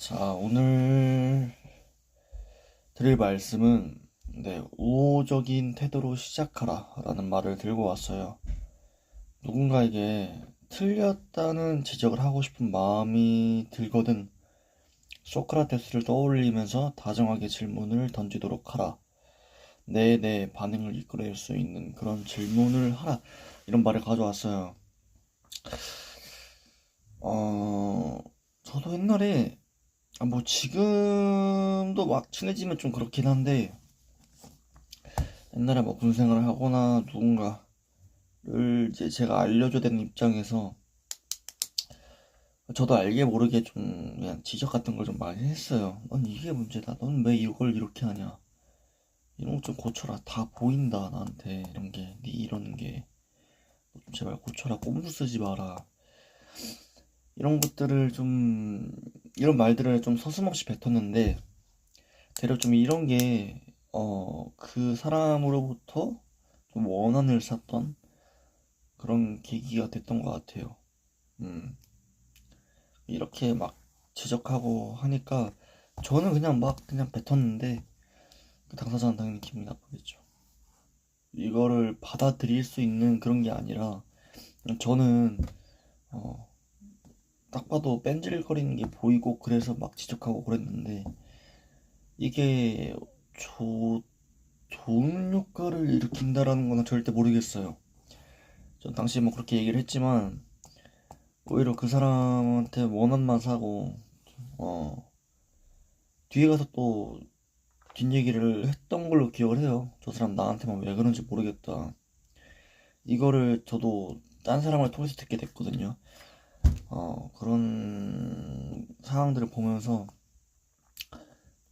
자, 오늘 드릴 말씀은 네, 우호적인 태도로 시작하라 라는 말을 들고 왔어요. 누군가에게 틀렸다는 지적을 하고 싶은 마음이 들거든 소크라테스를 떠올리면서 다정하게 질문을 던지도록 하라. 내내 반응을 이끌어낼 수 있는 그런 질문을 하라. 이런 말을 가져왔어요. 어, 저도 옛날에 아, 뭐 지금도 막 친해지면 좀 그렇긴 한데 옛날에 뭐 군생활을 하거나 누군가를 이제 제가 알려줘야 되는 입장에서 저도 알게 모르게 좀 그냥 지적 같은 걸 좀 많이 했어요. 넌 이게 문제다. 넌 왜 이걸 이렇게 하냐. 이런 거 좀 고쳐라. 다 보인다 나한테 이런 게. 네 이러는 게. 제발 고쳐라. 꼼수 쓰지 마라. 이런 것들을 좀 이런 말들을 좀 서슴없이 뱉었는데 되려 좀 이런 게 어 그 사람으로부터 좀 원한을 샀던 그런 계기가 됐던 것 같아요. 음 이렇게 막 지적하고 하니까 저는 그냥 막 그냥 뱉었는데 그 당사자는 당연히 기분이 나쁘겠죠. 이거를 받아들일 수 있는 그런 게 아니라 저는 어 딱 봐도 뺀질거리는 게 보이고 그래서 막 지적하고 그랬는데 이게 조, 좋은 효과를 일으킨다라는 거는 절대 모르겠어요. 전 당시에 뭐 그렇게 얘기를 했지만 오히려 그 사람한테 원한만 사고 어 뒤에 가서 또 뒷얘기를 했던 걸로 기억을 해요. 저 사람 나한테만 왜 그런지 모르겠다. 이거를 저도 딴 사람을 통해서 듣게 됐거든요. 어, 그런 상황들을 보면서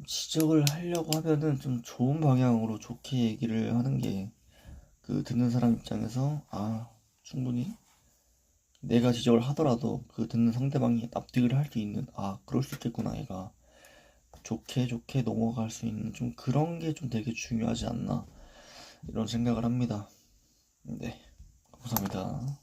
지적을 하려고 하면은 좀 좋은 방향으로 좋게 얘기를 하는 게 그 듣는 사람 입장에서 아, 충분히 내가 지적을 하더라도 그 듣는 상대방이 납득을 할 수 있는 아, 그럴 수 있겠구나, 얘가. 좋게 좋게 넘어갈 수 있는 좀 그런 게 좀 되게 중요하지 않나 이런 생각을 합니다. 네, 감사합니다.